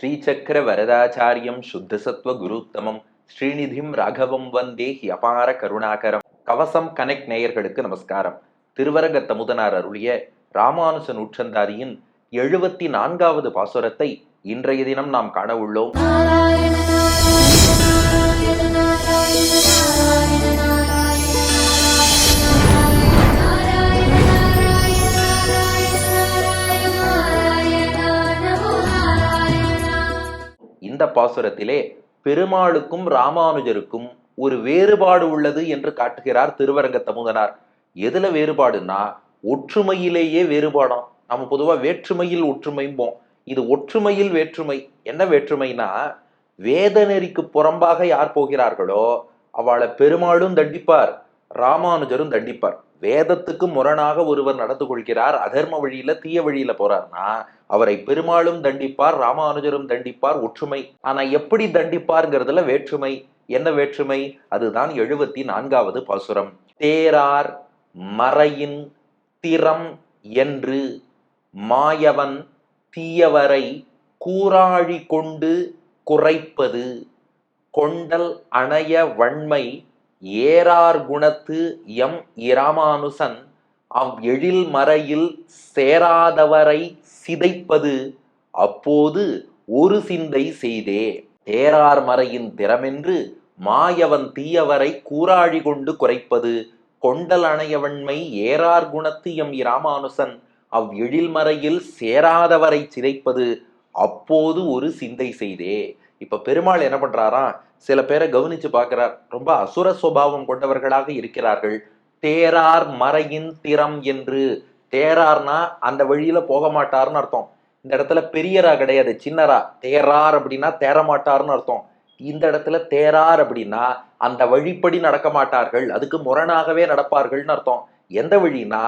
ஸ்ரீசக்கர வரதாச்சாரியம் சுத்தசத்வ குருத்தமம். ஸ்ரீநிதிம் ராகவம் வந்தே he அபார கருணாகரம். கவசம் connect நேயர்களுக்கு நமஸ்காரம். திருவரங்க தமுதனார் அருளிய ராமானுஜ நூற்றந்தாதியின் எழுபத்தி நான்காவது பாசுரத்தை இன்றைய தினம் நாம் காண உள்ளோம். இந்த பாசுரத்திலே பெருமாளுக்கும் ராமானுஜருக்கும் ஒரு வேறுபாடு உள்ளது என்று காட்டுகிறார் திருவரங்க தமுதனார். எதுல வேறுபாடுன்னா ஒற்றுமையிலேயே வேறுபாடும். நம்ம பொதுவாக வேற்றுமையில் ஒற்றுமைம்போம் இது ஒற்றுமையில் வேற்றுமை. என்ன வேற்றுமைனா வேத நெறிக்கு புறம்பாக யார் போகிறார்களோ அவளை பெருமாளும் தண்டிப்பார் ராமானுஜரும் தண்டிப்பார். வேதத்துக்கு முரணாக ஒருவர் நடந்து கொள்கிறார் அதர்ம வழியில தீய வழியில போறார்னா அவரை பெருமாளும் தண்டிப்பார் ராமானுஜரும் தண்டிப்பார் ஒற்றுமை. ஆனா எப்படி தண்டிப்பார்ங்கிறதுல வேற்றுமை. என்ன வேற்றுமை? அதுதான் எழுபத்தி நான்காவது பாசுரம். தேரார் மறையின் திறம் என்று மாயவன் தீயவரை கூராழி கொண்டு குறைப்பது கொண்டல் அணைய வன்மை ஏறார் குணத்து எம் இராமானுசன் அவ் எழில் மறையில் சேராதவரை சிதைப்பது அப்போது ஒரு சிந்தை செய்தே. தேரார் மறையின் திறமென்று மாயவன் தீயவரை கூராழி கொண்டு குறைப்பது கொண்டல் அணையவன்மை ஏறார் குணத்து எம் இராமானுசன் அவ் எழில்மறையில் சேராதவரை சிதைப்பது அப்போது ஒரு சிந்தை செய்தே. இப்போ பெருமாள் என்ன பண்ணுறாராம் சில பேரை கவனித்து பார்க்குறார். ரொம்ப அசுர சுபாவம் கொண்டவர்களாக இருக்கிறார்கள். தேரார் மறையின் திறம் என்று. தேரார்னா அந்த வழியில் போக மாட்டார்னு அர்த்தம். இந்த இடத்துல பெரியரா கிடையாது சின்னரா. தேரார் அப்படின்னா தேரமாட்டார்னு அர்த்தம். இந்த இடத்துல தேரார் அப்படின்னா அந்த வழிப்படி நடக்க மாட்டார்கள். அதுக்கு முரணாகவே நடப்பார்கள்னு அர்த்தம். எந்த வழினா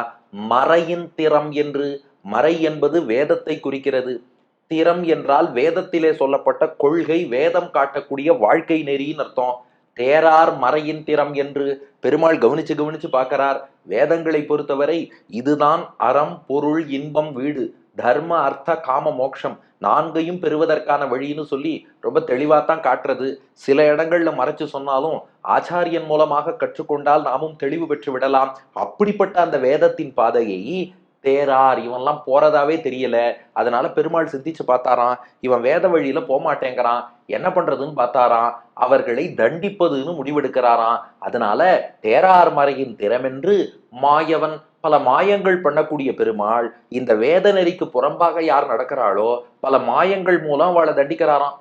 மறையின் திறம் என்று. மறை என்பது வேதத்தை குறிக்கிறது. திறம் என்றால் வேதத்திலே சொல்லப்பட்ட கொள்கை வேதம் காட்டக்கூடிய வாழ்க்கை நெறின்னு அர்த்தம். தேரார் மறையின் திறம் என்று பெருமாள் கவனிச்சு கவனிச்சு பார்க்கிறார். வேதங்களை பொறுத்தவரை இதுதான் அறம் பொருள் இன்பம் வீடு தர்ம அர்த்த காம மோட்சம் நான்கையும் பெறுவதற்கான வழின்னு சொல்லி ரொம்ப தெளிவாக தான் காட்டுறது. சில இடங்கள்ல மறைச்சு சொன்னாலும் ஆச்சாரியன் மூலமாக கற்றுக்கொண்டால் நாமும் தெளிவு பெற்று விடலாம். அப்படிப்பட்ட அந்த வேதத்தின் பாதையை தேரார் இவன்லாம் போறதாவே தெரியல. அதனால பெருமாள் சிந்திச்சு பார்த்தாராம் இவன் வேத வழியில போக மாட்டேங்கிறான் என்ன பண்றதுன்னு பார்த்தாராம். அவர்களை தண்டிப்பதுன்னு முடிவெடுக்கிறாராம். அதனால தேரார் மறையின் திறமென்று மாயவன் பல மாயங்கள் பண்ணக்கூடிய பெருமாள் இந்த வேத நெறிக்கு புறம்பாக யார் நடக்கிறாளோ பல மாயங்கள் மூலம் அவளை தண்டிக்கிறாராம்.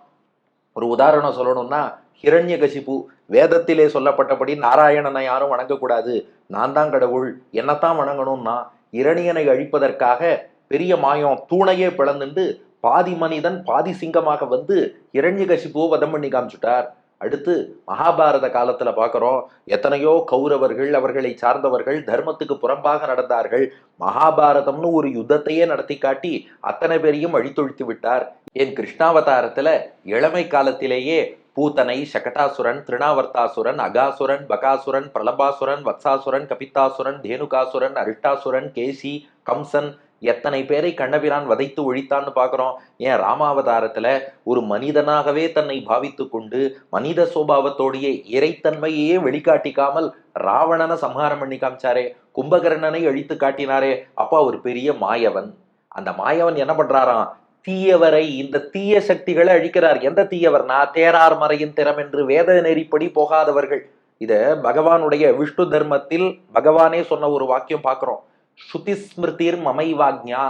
ஒரு உதாரணம் சொல்லணும்னா ஹிரண்யகசிபு வேதத்திலே சொல்லப்பட்டபடி நாராயணனை யாரும் வணங்கக்கூடாது. நான் தான் கடவுள். என்னத்தான் வணங்கணும்னா இரணியனை அழிப்பதற்காக பெரிய மாயம் தூணையே பிளந்துண்டு பாதி மனிதன் பாதி சிங்கமாக வந்து இரண்யகசிபுவை வதம் பண்ணி காமிச்சுட்டார். அடுத்து மகாபாரத காலத்துல பார்க்குறோம் எத்தனையோ கௌரவர்கள் அவர்களை சார்ந்தவர்கள் தர்மத்துக்கு புறம்பாக நடந்தார்கள். மகாபாரதம்னு ஒரு யுத்தத்தையே நடத்தி காட்டி அத்தனை பேரையும் அழித்தொழித்து விட்டார். என் கிருஷ்ணாவதாரத்துல இளமை காலத்திலேயே பூத்தனை சகட்டாசுரன் திருணாவர்த்தாசுரன் அகாசுரன் பகாசுரன் பிரலபாசுரன் வத்சாசுரன் கபித்தாசுரன் தேனுகாசுரன் அரிஷ்டாசுரன் கேசி கம்சன் எத்தனை பேரை கண்ணபிரான் வதைத்து ஒழித்தான்னு பார்க்குறோம். ஏன் ராமாவதாரத்துல ஒரு மனிதனாகவே தன்னை பாவித்து கொண்டு மனித சுபாவத்தோடைய இறைத்தன்மையே வெளிக்காட்டிக்காமல் ராவணனை சம்ஹாரம் பண்ணி காமிச்சாரே கும்பகர்ணனை அழித்து காட்டினாரே அப்பா ஒரு பெரிய மாயவன். அந்த மாயவன் என்ன பண்றாராம்? தீயவரை இந்த தீய சக்திகளை அழிக்கிறார். எந்த தீயவர்னா தேரார் மறையின் திறம் என்று வேத நெறிப்படி போகாதவர்கள். இத பகவானுடைய விஷ்ணு தர்மத்தில் பகவானே சொன்ன ஒரு வாக்கியம் பார்க்கிறோம் ஸ்ருதி ஸ்மிருதிர் மமைவாக்ஞா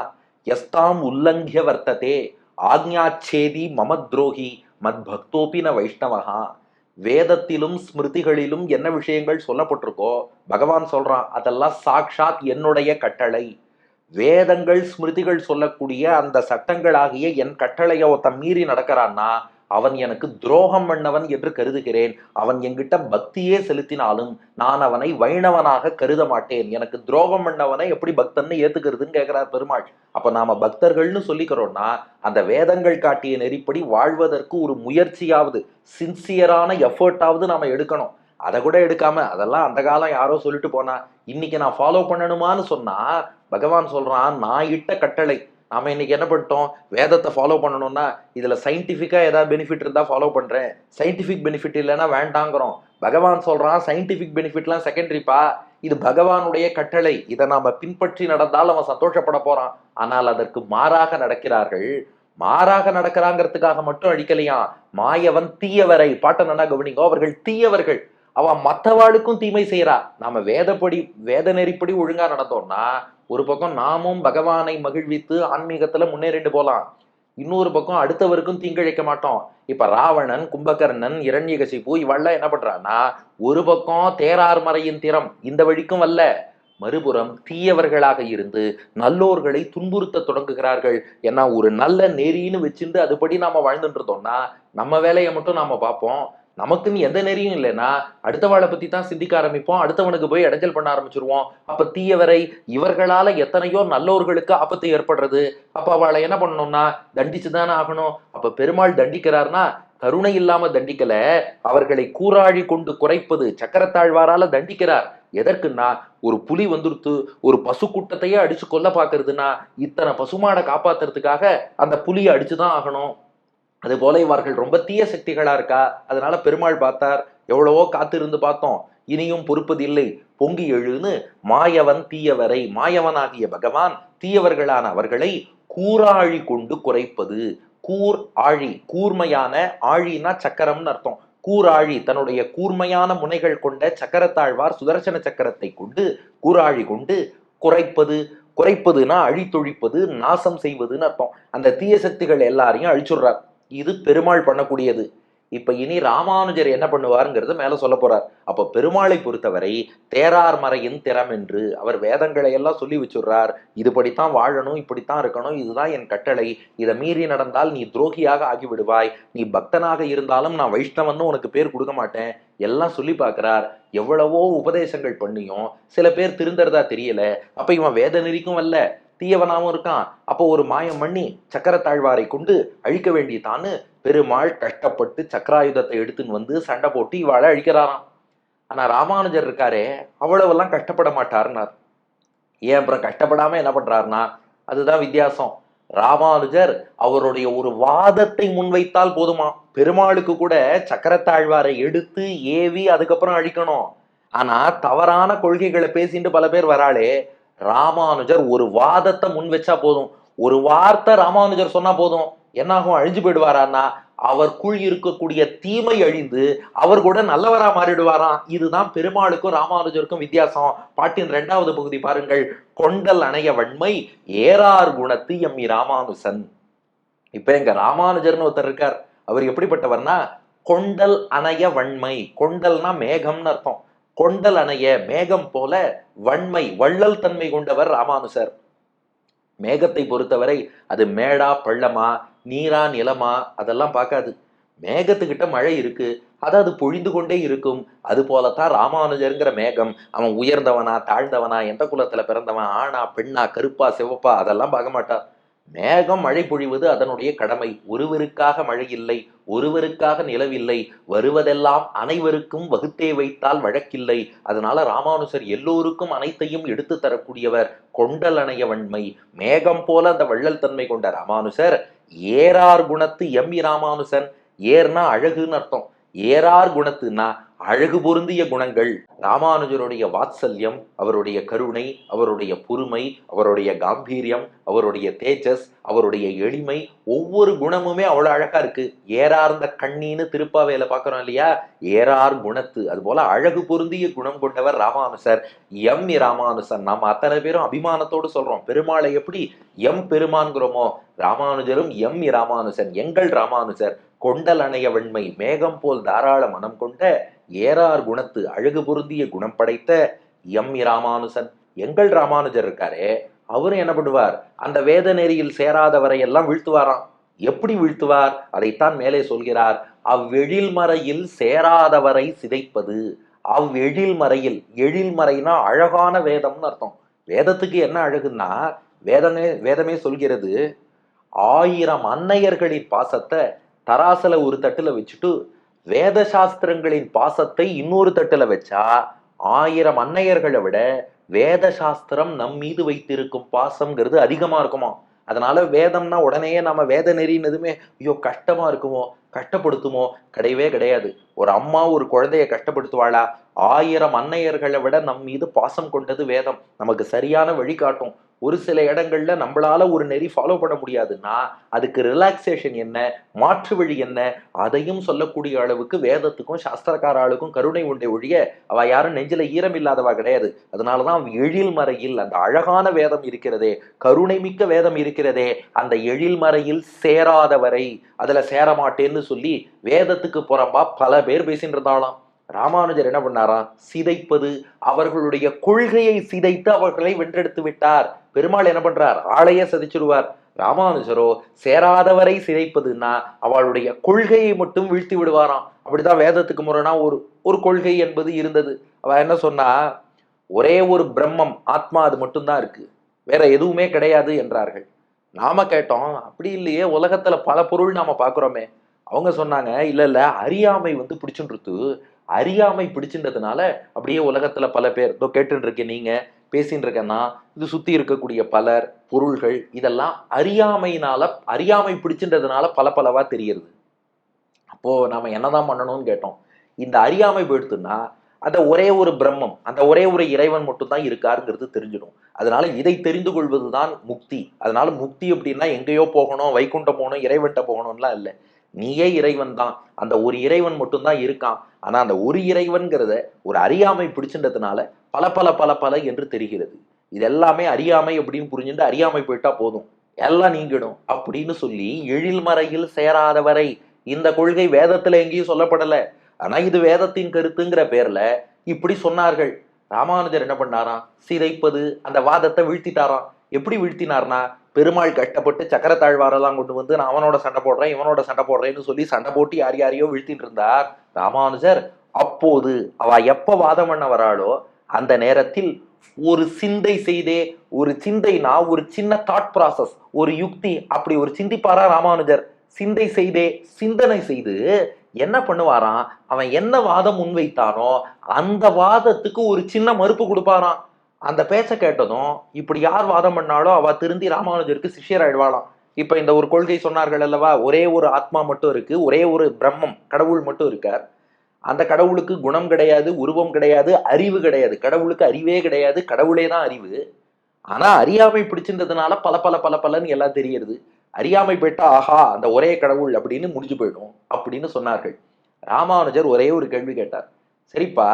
எஸ்தாம் உல்லங்கிய வர்த்ததே ஆக்ஞாச்சேதி மம துரோகி மத் பக்தோபின வைஷ்ணவகா வைஷ்ணவஹா. வேதத்திலும் ஸ்மிருதிகளிலும் என்ன விஷயங்கள் சொல்லப்பட்டிருக்கோ பகவான் சொல்றான் அதெல்லாம் சாக்ஷாத் என்னுடைய கட்டளை. வேதங்கள் ஸ்மிருதிகள் சொல்லக்கூடிய அந்த சட்டங்களாகிய என் கட்டளையை ஒருத்தன் மீறி நடக்கிறான்னா அவன் எனக்கு துரோகம் பண்ணவன் என்று கருதுகிறேன். அவன் என்கிட்ட பக்தியே செலுத்தினாலும் நான் அவனை வைணவனாக கருத மாட்டேன். எனக்கு துரோகம் பண்ணவனை எப்படி பக்தன்னு ஏத்துக்கிறதுன்னு கேட்கிறார் பெருமாள். அப்ப நாம பக்தர்கள்னு சொல்லிக்கிறோம்னா அந்த வேதங்கள் காட்டிய நெறிப்படி வாழ்வதற்கு ஒரு முயற்சியாவது சின்சியரான எஃபர்ட்டாவது நாம எடுக்கணும். அதை கூட எடுக்காம அதெல்லாம் அந்த காலம் யாரோ சொல்லிட்டு போனா இன்னைக்கு நான் ஃபாலோ பண்ணணுமான்னு சொன்னா பகவான் சொல்றான் நான் இட்ட கட்டளை. நாம இன்னைக்கு என்ன பண்ணிட்டோம்? வேதத்தை ஃபாலோ பண்ணணும்னா இதுல சயின்டிஃபிக்கா ஏதாவது பெனிஃபிட் இருந்தா ஃபாலோ பண்றேன். சயின்டிஃபிக் பெனிஃபிட் இல்லைன்னா வேண்டாங்கிறோம். பகவான் சொல்றான் சயின்டிஃபிக் பெனிஃபிட்லாம் செகண்டரிப்பா இது பகவானுடைய கட்டளை. இதை நாம பின்பற்றி நடந்தால் அவன் சந்தோஷப்பட போறான். ஆனால் அதற்கு மாறாக நடக்கிறார்கள். மாறாக நடக்கிறாங்கிறதுக்காக மட்டும் அழிக்கலையாம் மாயவன் தீயவரை. பாட்ட நல்லா கவனிங்கோ அவர்கள் தீயவர்கள். அவன் மற்றவாளுக்கும் தீமை செய்யறா நாம வேதப்படி வேத நெறிப்படி ஒழுங்கா நடந்தோம்னா ஒரு பக்கம் நாமும் பகவானை மகிழ்வித்து ஆன்மீகத்துல முன்னேறிட்டு போலாம். இன்னொரு பக்கம் அடுத்தவருக்கும் தீங்கிழைக்க மாட்டோம். இப்ப ராவணன் கும்பகர்ணன் இரண்யகசிபு இவெல்லாம் என்ன பண்றான்னா ஒரு பக்கம் தேரார் மறையின் திறம் இந்த வழிக்கும் வல்ல மறுபுறம் தீயவர்களாக இருந்து நல்லோர்களை துன்புறுத்த தொடங்குகிறார்கள். ஏன்னா ஒரு நல்ல நெறின்னு வச்சிருந்து அதுபடி நாம வாழ்ந்துட்டு இருந்தோம்னா நம்ம வேலையை மட்டும் நாம பார்ப்போம். நமக்குன்னு எந்த நெறியும் இல்லைன்னா அடுத்தவாளை பத்தி தான் சிந்திக்க ஆரம்பிப்போம். அடுத்தவனுக்கு போய் இடைஞ்சல் பண்ண ஆரம்பிச்சிருவோம். அப்ப தீயவரை இவர்களால எத்தனையோ நல்லோர்களுக்கு ஆபத்து ஏற்படுறது. அப்ப அவளை என்ன பண்ணணும்னா தண்டிச்சு தானே ஆகணும். அப்ப பெருமாள் தண்டிக்கிறார்னா கருணை இல்லாம தண்டிக்கல. அவர்களை கூறாழி கொண்டு குறைப்பது சக்கரத்தாழ்வாரால தண்டிக்கிறார். எதற்குன்னா ஒரு புலி வந்துருத்து ஒரு பசு கூட்டத்தையே அடிச்சு கொல்ல பாக்குறதுன்னா இத்தனை பசுமாடை காப்பாத்துறதுக்காக அந்த புலியை அடிச்சுதான் ஆகணும். அது போல இவர்கள் ரொம்ப தீய சக்திகளா இருக்கா? அதனால பெருமாள் பார்த்தார் எவ்வளவோ காத்திருந்து பார்த்தோம் இனியும் பொறுப்பது இல்லை பொங்கி எழுன்னு மாயவன் தீயவரை மாயவனாகிய பகவான் தீயவர்களான அவர்களை கூறாழி கொண்டு குறைப்பது. கூர் ஆழி கூர்மையான ஆழினா சக்கரம்னு அர்த்தம். கூராழி தன்னுடைய கூர்மையான முனைகள் கொண்ட சக்கரத்தாழ்வார் சுதர்சன சக்கரத்தை கொண்டு கூராழி கொண்டு குறைப்பது. குறைப்பதுனா அழித்தொழிப்பது நாசம் செய்வதுன்னு அர்த்தம். அந்த தீய சக்திகள் எல்லாரையும் அழிச்சுடுறார். இது பெருமாள் பண்ணக்கூடியது. இப்ப இனி ராமானுஜர் என்ன பண்ணுவாருங்கிறது மேல சொல்ல போறார். அப்ப பெருமாளை பொறுத்தவரை தேரார் மறையின் திறம் என்று அவர் வேதங்களை எல்லாம் சொல்லி வச்சுடுறார். இதுபடித்தான் வாழணும் இப்படித்தான் இருக்கணும் இதுதான் என் கட்டளை. இதை மீறி நடந்தால் நீ துரோகியாக ஆகிவிடுவாய். நீ பக்தனாக இருந்தாலும் நான் வைஷ்ணவன்னு உனக்கு பேர் கொடுக்க மாட்டேன். எல்லாம் சொல்லி பார்க்கிறார். எவ்வளவோ உபதேசங்கள் பண்ணியும் சில பேர் திருந்தறதா தெரியல. அப்ப இவன் வேத நெறிக்கும் வல்ல தீயவனாவும் இருக்கான். அப்போ ஒரு மாயம் பண்ணி சக்கரத்தாழ்வாரை கொண்டு அழிக்க வேண்டியதான்னு பெருமாள் கஷ்டப்பட்டு சக்கராயுதத்தை எடுத்துன்னு வந்து சண்டை போட்டு இவாளை அழிக்கிறாராம். ஆனால் ராமானுஜர் இருக்காரே அவ்வளவெல்லாம் கஷ்டப்பட மாட்டார்னார் ஏன் அப்புறம் கஷ்டப்படாமல் என்ன பண்ணுறாருனா அதுதான் வித்தியாசம். ராமானுஜர் அவருடைய ஒரு வாதத்தை முன்வைத்தால் போதுமா? பெருமாளுக்கு கூட சக்கரத்தாழ்வாரை எடுத்து ஏவி அதுக்கப்புறம் அழிக்கணும். ஆனா தவறான கொள்கைகளை பேசிட்டு பல பேர் வராளே ராமானுஜர் ஒரு வாதத்தை முன் வச்சா போதும். ஒரு வார்த்தை ராமானுஜர் சொன்னா போதும். என்னாகும்? அழிஞ்சு போயிடுவாரான்னா அவருக்குள் இருக்கக்கூடிய தீமை அழிந்து அவர் கூட நல்லவரா மாறிடுவாராம். இதுதான் பெருமாளுக்கும் ராமானுஜருக்கும் வித்தியாசம். பாட்டின் இரண்டாவது பகுதி பாருங்கள். கொண்டல் அணைய வன்மை ஏறார் குணத்து எம்மி ராமானுசன். இப்ப எங்க ராமானுஜர்னு ஒருத்தர் இருக்கார். அவர் எப்படிப்பட்டவர்னா கொண்டல் அணைய வன்மை. கொண்டல்னா மேகம்னு அர்த்தம். கொண்டல் அணைய மேகம் போல வன்மை வள்ளல் தன்மை கொண்டவர் ராமானுசர். மேகத்தை பொறுத்தவரை அது மேடா பள்ளமா நீரா நிலமா அதெல்லாம் பார்க்காது. மேகத்துக்கிட்ட மழை இருக்கு அது அது பொழிந்து கொண்டே இருக்கும். அது போலத்தான் ராமானுஜருங்கிற மேகம் அவன் உயர்ந்தவனா தாழ்ந்தவனா எந்த குலத்துல பிறந்தவன் ஆணா பெண்ணா கருப்பா சிவப்பா அதெல்லாம் பார்க்க மாட்டான். மேகம் மழை பொழிவது அதனுடைய கடமை. ஒருவருக்காக மழை இல்லை ஒருவருக்காக நிலவில்லை. வருவதெல்லாம் அனைவருக்கும் வகுத்தே வைத்தால் வழக்கில்லை. அதனால ராமானுசர் எல்லோருக்கும் அனைத்தையும் எடுத்து தரக்கூடியவர் கொண்டல் வன்மை. மேகம் போல அந்த வள்ளல் தன்மை கொண்ட ராமானுசர் ஏறார் குணத்து எம் இ ராமானுசன். ஏர்னா அழகுன்னு அர்த்தம். ஏறார் குணத்துனா அழகு பொருந்திய குணங்கள். ராமானுஜருடைய வாத்சல்யம் அவருடைய கருணை அவருடைய பொறுமை அவருடைய காம்பீரியம் அவருடைய தேஜஸ் அவருடைய எளிமை ஒவ்வொரு குணமுமே அவ்வளோ அழகா இருக்கு. ஏறார்ந்த கண்ணின்னு திருப்பாவையில பார்க்குறோம் இல்லையா? ஏறார் குணத்து. அது போல அழகு பொருந்திய குணம் கொண்டவர் ராமானுசர். எம் இ ராமானுசன். நம்ம அத்தனை பேரும் அபிமானத்தோடு சொல்றோம். பெருமாளை எப்படி எம் பெருமான்கிறோமோ ராமானுஜரும் எம் இ ராமானுசன் எங்கள் ராமானுஜர் கொண்டல் அணைய வெண்மை மேகம் போல் தாராள மனம் கொண்ட ஏறார் குணத்து அழகு பொருந்திய குணம் படைத்த எம் இ ராமானுசன். எங்கள் ராமானுஜர் இருக்காரே அவரும் என்ன பண்ணுவார்? அந்த வேத நெறியில் சேராதவரை எல்லாம் வீழ்த்துவாராம். எப்படி வீழ்த்துவார்? அதைத்தான் மேலே சொல்கிறார். அவ்வெழில் மறையில் சேராதவரை சிதைப்பது. அவ்வெழில் மறையில் எழில் மறைனா அழகான வேதம்னு அர்த்தம். வேதத்துக்கு என்ன அழகுன்னா வேதமே வேதமே சொல்கிறது ஆயிரம் அன்னையர்களின் பாசத்தை தராசல ஒரு தட்டுல வச்சுட்டு வேத சாஸ்திரங்களின் பாசத்தை இன்னொரு தட்டுல வச்சா ஆயிரம் அன்னையர்களை விட வேத சாஸ்திரம் நம் மீது வைத்திருக்கும் பாசம்ங்கிறது அதிகமா இருக்குமா? அதனால வேதம்னா உடனே நம்ம வேத நெறினதுமே ஐயோ கஷ்டமா இருக்குமோ கஷ்டப்படுத்துமோ? கிடையவே கிடையாது. ஒரு அம்மா ஒரு குழந்தைய கஷ்டப்படுத்துவாளா? ஆயிரம் அன்னையர்களை விட நம் மீது பாசம் கொண்டது வேதம். நமக்கு சரியான வழிகாட்டும். ஒரு சில இடங்கள்ல நம்மளால ஒரு நெறி ஃபாலோ பண்ண முடியாதுன்னா அதுக்கு ரிலாக்ஸேஷன் என்ன மாற்று வழி என்ன அதையும் சொல்லக்கூடிய அளவுக்கு வேதத்துக்கும் சாஸ்திரக்கார ஆளுக்கும் கருணை உண்டை ஒழிய அவ யாரும் நெஞ்சில ஈரம் இல்லாதவா கிடையாது. அதனாலதான் எழில் மறையில் அந்த அழகான வேதம் இருக்கிறதே கருணை மிக்க வேதம் இருக்கிறதே அந்த எழில் மறையில் சேராதவரை அதுல சேரமாட்டேன்னு சொல்லி வேதத்துக்கு புறம்பா பல பேர் பேசிட்டு இருந்தாலாம் ராமானுஜர் என்ன பண்ணாராம் சிதைப்பது அவர்களுடைய கொள்கையை சிதைத்து அவர்களை வென்றெடுத்து விட்டார். பெருமாள் என்ன பண்றார்? ஆளையே சதிச்சிருவார் ராமானுஜரோ சேராதவரை சிதைப்பதுன்னா அவளுடைய கொள்கையை மட்டும் வீழ்த்தி விடுவாராம். அப்படிதான் வேதத்துக்கு முரணா ஒரு ஒரு கொள்கை என்பது இருந்தது. அவ என்ன சொன்னா ஒரே ஒரு பிரம்மம் ஆத்மா அது மட்டும்தான் இருக்கு. வேற எதுவுமே கிடையாது என்றார்கள். நாம கேட்டோம் அப்படி இல்லையே உலகத்துல பல பொருள் நாம பாக்குறோமே அவங்க சொன்னாங்க இல்ல இல்ல அறியாமை வந்து பிடிச்சுன்றது அறியாமை பிடிச்சின்றதுனால அப்படியே உலகத்துல பல பேர் இதோ கேட்டுட்டு இருக்கேன் நீங்க பேசின்னு இருக்கேன்னா இது சுத்தி இருக்கக்கூடிய பலர் பொருள்கள் இதெல்லாம் அறியாமையினால அறியாமை பிடிச்சின்றதுனால பல பலவா தெரியுது அப்போ நாம என்னதான் பண்ணணும்னு கேட்டோம். இந்த அறியாமை போயிடுத்துன்னா அந்த ஒரே ஒரு பிரம்மம் அந்த ஒரே ஒரு இறைவன் மட்டும்தான் இருக்காருங்கிறது தெரிஞ்சிடும். அதனால இதை தெரிந்து கொள்வதுதான் முக்தி. அதனால முக்தி அப்படின்னா எங்கேயோ போகணும் வைகுண்டம் போகணும் இறைவன்கிட்ட போகணும்லாம் இல்லை. நீயே இறைவன் தான். அந்த ஒரு இறைவன் மட்டும்தான் இருக்கான். ஆனால் அந்த ஒரு இறைவன்கிறத ஒரு அறியாமை பிடிச்சின்றதுனால பல பல பல பல என்று தெரிகிறது. இது எல்லாமே அறியாமை அப்படின்னு புரிஞ்சுட்டு அறியாமை போயிட்டா போதும். எல்லாம் நீங்கிடும் அப்படின்னு சொல்லி எழில்மறையில் சேராதவரை இந்த கொள்கை வேதத்துல எங்கேயும் சொல்லப்படல. ஆனா இது வேதத்தின் கருத்துங்கிற பேர்ல இப்படி சொன்னார்கள். ராமானுஜர் என்ன பண்ணாராம்? சிதைப்பது அந்த வாதத்தை வீழ்த்திட்டாராம். எப்படி வீழ்த்தினார்னா பெருமாள் கஷ்டப்பட்டு சக்கர தாழ்வாரெல்லாம் கொண்டு வந்து நான் அவனோட சண்டை போடுறேன் இவனோட சண்டை போடுறேன்னு சொல்லி சண்டை போட்டு யார் யாரையோ வீழ்த்தின்னு இருந்தார் ராமானுஜர். அப்போது அவ எப்ப வாதம் பண்ண வராளோ அந்த நேரத்தில் ஒரு சிந்தை செய்தே ஒரு சிந்தைனா ஒரு சின்ன தாட் ப்ராசஸ் ஒரு யுக்தி அப்படி ஒரு சிந்திப்பாரா ராமானுஜர்? சிந்தை செய்தே சிந்தனை செய்து என்ன பண்ணுவாராம்? அவன் என்ன வாதம் முன்வைத்தானோ அந்த வாதத்துக்கு ஒரு சின்ன மறுப்பு கொடுப்பாராம். அந்த பேச்ச கேட்டதும் இப்படி யார் வாதம் பண்ணாலோ அவ திருந்தி ராமானுஜருக்கு சிஷ்யராயிடுவாளாம் இப்ப இந்த ஒரு கொள்கை சொன்னார்கள் அல்லவா ஒரே ஒரு ஆத்மா மட்டும் இருக்கு ஒரே ஒரு பிரம்மம் கடவுள் மட்டும் இருக்கார். அந்த கடவுளுக்கு குணம் கிடையாது உருவம் கிடையாது அறிவு கிடையாது. கடவுளுக்கு அறிவே கிடையாது கடவுளே தான் அறிவு. ஆனா அறியாமை பிடிச்சிருந்ததுனால பல பல பல பலன்னு எல்லாம் தெரியறது அறியாமை போயிட்டா ஆஹா அந்த ஒரே கடவுள் அப்படின்னு முடிஞ்சு போயிடும் அப்படின்னு சொன்னார்கள். ராமானுஜர் ஒரே ஒரு கேள்வி கேட்டார். சரிப்பா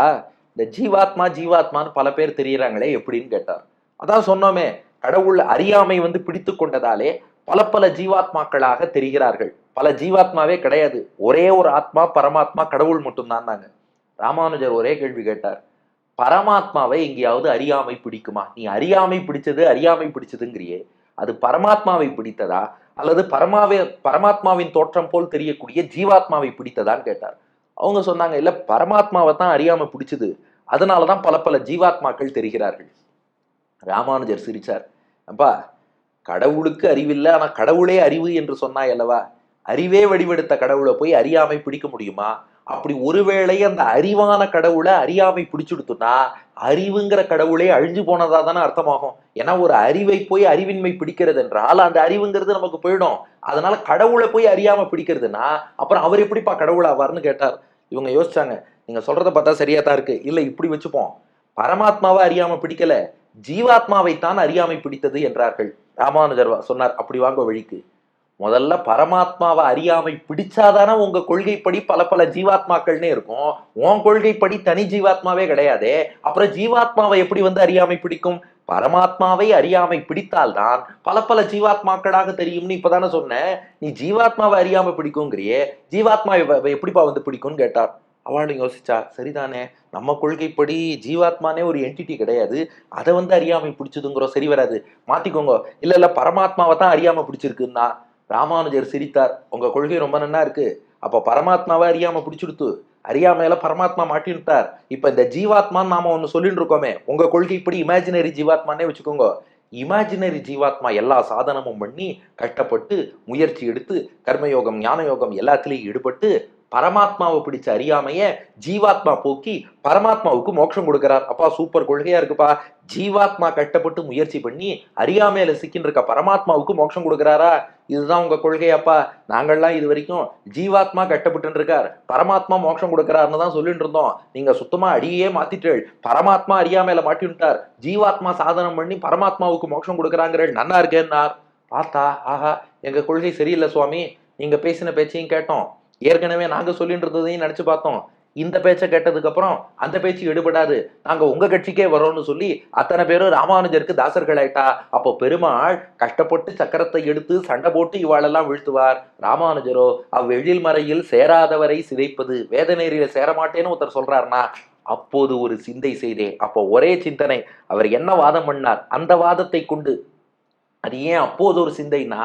இந்த ஜீவாத்மா ஜீவாத்மான்னு பல பேர் தெரியறாங்களே எப்படின்னு கேட்டார். அதான் சொன்னோமே கடவுள் அறியாமை வந்து பிடித்து கொண்டதாலே பல பல ஜீவாத்மாக்களாக தெரிகிறார்கள். பல ஜீவாத்மாவே கிடையாது. ஒரே ஒரு ஆத்மா பரமாத்மா கடவுள் மட்டும்தான் தாங்க. ராமானுஜர் ஒரே கேள்வி கேட்டார். பரமாத்மாவை எங்கேயாவது அறியாமை பிடிக்குமா? நீ அறியாமை பிடிச்சது அறியாமை பிடிச்சதுங்கிறியே. அது பரமாத்மாவை பிடித்ததா? அல்லது பரமாவே பரமாத்மாவின் தோற்றம் போல் தெரியக்கூடிய ஜீவாத்மாவை பிடித்ததான்னு கேட்டார். அவங்க சொன்னாங்க இல்ல பரமாத்மாவை தான் அறியாமல் பிடிச்சது. அதனாலதான் பல பல ஜீவாத்மாக்கள் தெரிகிறார்கள். ராமானுஜர் சிரிச்சார் அப்பா கடவுளுக்கு அறிவில்லை ஆனா கடவுளே அறிவு என்று சொன்னாய் அல்லவா அறிவே வடிவெடுத்த கடவுளை போய் அறியாமை பிடிக்க முடியுமா? அப்படி ஒருவேளை அந்த அறிவான கடவுளை அறியாமை பிடிச்சுடுத்துனா அறிவுங்கிற கடவுளே அழிஞ்சு போனதா தானே அர்த்தமாகும். ஏன்னா ஒரு அறிவை போய் அறிவின்மை பிடிக்கிறது என்றால் அந்த அறிவுங்கிறது நமக்கு போயிடும். அதனால கடவுளை போய் அறியாம பிடிக்கிறதுனா அப்புறம் அவர் எப்படிப்பா கடவுள் ஆவார்னு கேட்டார். இவங்க யோசிச்சாங்க நீங்க சொல்றத பார்த்தா சரியா தான் இருக்கு. இல்ல இப்படி வச்சுப்போம். பரமாத்மாவை அறியாம பிடிக்கல. ஜீவாத்மாவைத்தான் அறியாமை பிடித்தது என்றார்கள். ராமானுஜர் வா- சொன்னார் அப்படி வாங்க வழிக்கு. முதல்ல பரமாத்மாவை அறியாமை பிடிச்சாதானே உங்க கொள்கைப்படி பல பல ஜீவாத்மாக்கள்னே இருக்கும். உன் கொள்கைப்படி தனி ஜீவாத்மாவே கிடையாதே. அப்புறம் ஜீவாத்மாவை எப்படி வந்து அறியாமை பிடிக்கும்? பரமாத்மாவை அறியாமை பிடித்தால்தான் பல பல ஜீவாத்மாக்களாக தெரியும்னு இப்பதானே சொன்னேன் நீ ஜீவாத்மாவை அறியாமை பிடிக்குங்கிறியே. ஜீவாத்மா எப்படிப்பா வந்து பிடிக்கும்னு கேட்டார். அவளும் யோசிச்சா சரிதானே. நம்ம கொள்கைப்படி ஜீவாத்மானே ஒரு என்டிட்டி கிடையாது. அதை வந்து அறியாமை பிடிச்சதுங்கிறோம் சரி வராது. மாத்திக்கோங்க. இல்ல இல்ல பரமாத்மாவை தான் அறியாம பிடிச்சிருக்குன்னா ராமானுஜர் சிரித்தார். உங்க கொள்கை ரொம்ப நன்னா இருக்கு. அப்ப பரமாத்மாவை அறியாம பிடிச்சிடுத்து அறியாமையில பரமாத்மா மாட்டின்ட்டார் இப்ப இந்த ஜீவாத்மான்னு நாம ஒண்ணு சொல்லிட்டு இருக்கோமே உங்க கொள்கைப்படி இமேஜினரி ஜீவாத்மானே வச்சுக்கோங்க. இமேஜினரி ஜீவாத்மா எல்லா சாதனமும் பண்ணி கஷ்டப்பட்டு முயற்சி எடுத்து கர்மயோகம் ஞான யோகம் எல்லாத்துலேயும் ஈடுபட்டு பரமாத்மாவை பிடிச்ச அறியாமைய ஜீவாத்மா போக்கி பரமாத்மாவுக்கு மோட்சம் கொடுக்கிறார். அப்பா சூப்பர் கொள்கையா இருக்குப்பா. ஜீவாத்மா கட்டப்பட்டு முயற்சி பண்ணி அறியாமையில சிக்கின்னு இருக்க பரமாத்மாவுக்கு மோட்சம் கொடுக்கிறாரா? இதுதான் உங்க கொள்கையாப்பா நாங்கள்லாம் இது வரைக்கும் ஜீவாத்மா கட்டப்பட்டு இருக்கார் பரமாத்மா மோட்சம் கொடுக்கிறாருன்னு தான் சொல்லிட்டு இருந்தோம் நீங்க சுத்தமா அடியே மாத்திட்டேள் பரமாத்மா அறியாமையில மாட்டிவிட்டார். ஜீவாத்மா சாதனம் பண்ணி பரமாத்மாவுக்கு மோட்சம் கொடுக்குறாங்கிறேள். நன்னா இருக்கேன்னார். பார்த்தா ஆஹா எங்க கொள்கை சரியில்லை சுவாமி. நீங்க பேசின பேச்சையும் கேட்டோம். ஏற்கனவே நாங்கள் சொல்லிட்டு இருந்ததையும் நினச்சி பார்த்தோம். இந்த பேச்சை கேட்டதுக்கப்புறம் அந்த பேச்சு எடுபடாது. நாங்கள் உங்கள் கட்சிக்கே வரோம்னு சொல்லி அத்தனை பேரும் ராமானுஜருக்கு தாசர்கள் ஆயிட்டா அப்போ பெருமாள் கஷ்டப்பட்டு சக்கரத்தை எடுத்து சண்டை போட்டு இவாளெல்லாம் வீழ்த்துவார். ராமானுஜரோ அவ்வெழில் மறையில் சேராதவரை சிதைப்பது வேதநேரியில சேரமாட்டேன்னு ஒருத்தர் சொல்றாருனா அப்போது ஒரு சிந்தை செய்தேன் அப்போ ஒரே சிந்தனை அவர் என்ன வாதம் பண்ணார்? அந்த வாதத்தை கொண்டு. அது ஏன் அப்போது ஒரு சிந்தைனா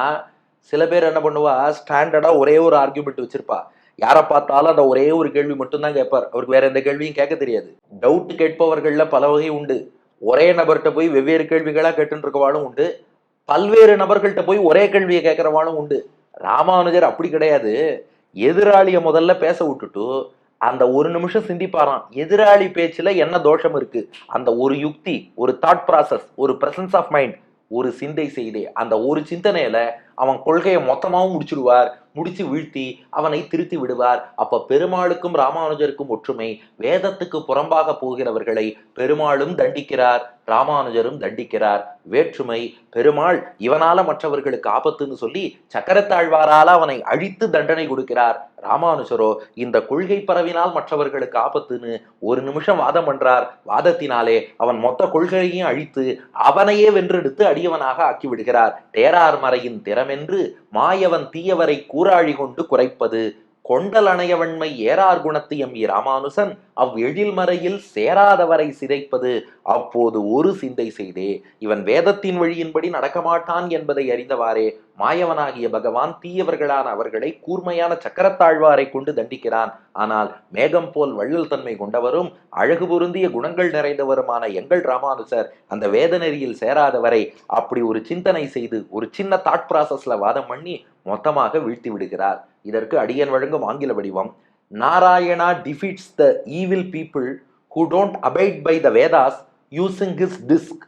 சில பேர் என்ன பண்ணுவா? ஸ்டாண்டர்டா ஒரே ஒரு ஆர்கியூமெண்ட் வச்சிருப்பா. யாரை பார்த்தாலும் அந்த ஒரே ஒரு கேள்வி மட்டும்தான் கேட்பார். அவருக்கு வேற எந்த கேள்வியும் கேட்க தெரியாது. டவுட் கேட்பவர்கள்ல பல வகை உண்டு. ஒரே நபர்கிட்ட போய் வெவ்வேறு கேள்விகளா கேட்டுட்டு உண்டு. பல்வேறு நபர்கள்ட்ட போய் ஒரே கேள்வியை கேட்கறவாளும் உண்டு. ராமானுஜர் அப்படி கிடையாது. எதிராளியை முதல்ல பேச விட்டுட்டு அந்த ஒரு நிமிஷம் சிந்திப்பாராம். எதிராளி பேச்சுல என்ன தோஷம் இருக்கு? அந்த ஒரு யுக்தி ஒரு தாட் ப்ராசஸ் ஒரு பிரசன்ஸ் ஆஃப் மைண்ட் ஒரு சிந்தை செய்தே. அந்த ஒரு சிந்தனையில அவன் கொள்கையை மொத்தமாவும் முடிச்சிடுவார் முடிச்சு வீழ்த்தி அவனை திருத்தி விடுவார். அப்ப பெருமாளுக்கும் ராமானுஜருக்கும் ஒற்றுமை வேதத்துக்கு புறம்பாக போகிறவர்களை பெருமாளும் தண்டிக்கிறார் ராமானுஜரும் தண்டிக்கிறார். வேற்றுமை பெருமாள் இவனால மற்றவர்களுக்கு ஆபத்துன்னு சொல்லி சக்கரத்தாழ்வாரால அவனை அழித்து தண்டனை கொடுக்கிறார். ராமானுஜரோ இந்த கொள்கை பரவினால் மற்றவர்களுக்கு ஆபத்துன்னு ஒரு நிமிஷம் வாதம் பண்றார். வாதத்தினாலே அவன் மொத்த கொள்கையையும் அழித்து அவனையே வென்றெடுத்து அடியவனாக ஆக்கி விடுகிறார் தேரார் மறையின் திற திறமென்று மாயவன் தீயவரை கூறாழி கொண்டு குறைப்பது கொண்டல் அணையவன்மை ஏறார் குணத்து எம் இ ராமானுசன். அவ் எழில் மறையில் சேராதவரை சிதைப்பது அப்போது ஒரு சிந்தை செய்தே. இவன் வேதத்தின் வழியின்படி நடக்க மாட்டான் என்பதை அறிந்தவாறே மாயவனாகிய பகவான் தீயவர்களான அவர்களை கூர்மையான சக்கரத்தாழ்வாரை கொண்டு தண்டிக்கிறான். ஆனால் மேகம் போல் வள்ளல் தன்மை கொண்டவரும் அழகு பொருந்திய குணங்கள் நிறைந்தவருமான எங்கள் ராமானுசர் அந்த வேத நெறியில் சேராதவரை அப்படி ஒரு சிந்தனை செய்து ஒரு சின்ன தாட் ப்ராசஸ்ல வாதம் பண்ணி மொத்தமாக வீழ்த்தி விடுகிறார் இதற்கு அடியன் வழங்கும் ஆங்கில வடிவம் Narayana defeats the evil people who don't abide by the Vedas using his disc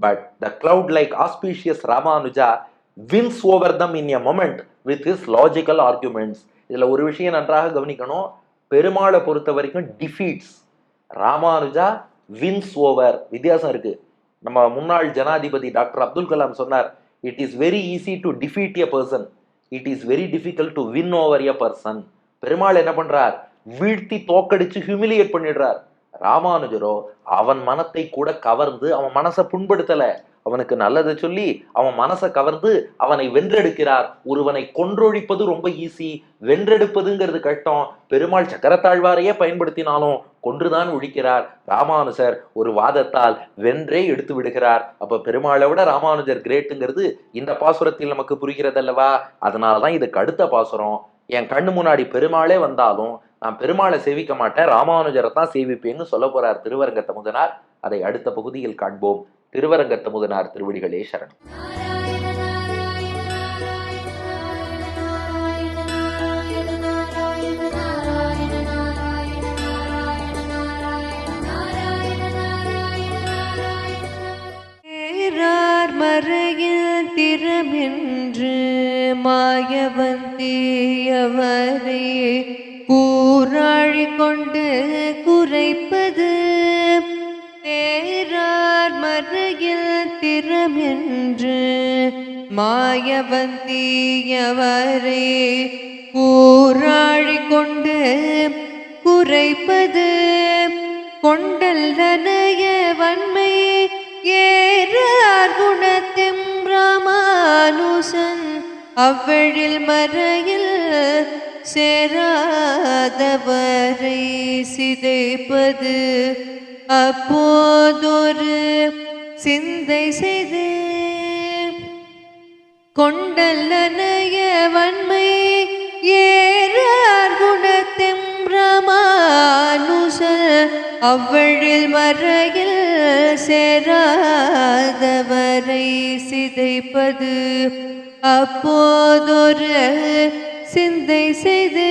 but the cloud like auspicious Ramanuja wins over them in a moment with his logical arguments இதில் ஒரு விஷயம் நன்றாக கவனிக்கணும். பெருமாளை பொறுத்த வரைக்கும் டிஃபீட்ஸ் ராமானுஜா வின்ஸ் ஓவர் வித்தியாசம் இருக்கு. நம்ம முன்னாள் ஜனாதிபதி டாக்டர் அப்துல் கலாம் சொன்னார் it is very easy to defeat a person it is very difficult to win over a person Perumal என்ன பண்றார்? வீழ்த்தி தோக்கடிச்சு ஹியூமிலியேட் பண்ணிடுறார். ராமானுஜரோ அவன் மனத்தை கூட கவர்ந்து அவன் மனசை புண்படுத்தலை. அவனுக்கு நல்லதை சொல்லி அவன் மனசை கவர்ந்து அவனை வென்றெடுக்கிறார். ஒருவனை கொன்றொழிப்பது ரொம்ப ஈஸி வென்றெடுப்பதுங்கிறது கஷ்டம். பெருமாள் சக்கரத்தாழ்வாரையே பயன்படுத்தினாலும் கொன்றுதான் ஒழிக்கிறார். ராமானுஜர் ஒரு வாதத்தால் வென்றே எடுத்து விடுகிறார். அப்ப பெருமாளை விட ராமானுஜர் கிரேட்டுங்கிறது இந்த பாசுரத்தில் நமக்கு புரிகிறதல்லவா? அதனாலதான் இதுக்கு அடுத்த பாசுரம். என் கண்ணு முன்னாடி பெருமாளே வந்தாலும் நான் பெருமாளை சேவிக்க மாட்டேன். ராமானுஜரை தான் சேவிப்பேன்னு சொல்ல போறார் திருவரங்க தமுதனார் அதை அடுத்த பகுதியில் காண்போம். திருவரங்கத்து முதனார் திருவடிகளே சரணம். மறையில் திறமென்று மாயவந்தியவரே கூறாழி கொண்டு குறைப்பது என்று மாயவந்தியவரே கூறாழி கொண்டு குறைப்பது கொண்டல் நனைய வன்மை ஏறார் குணத்தெம் ராமானுசன் அவ்வழில் மறையில் சேராதவரை சிதைப்பது அப்போதொரு சிந்தை செய்தே கொண்டல்லனைய வன்மை ஏறார் குணத்தெம்பிரமானுசர் அவ்வழில் மறையில் சேராதவரை சிதைப்பது அப்போதொரு சிந்தை செய்து.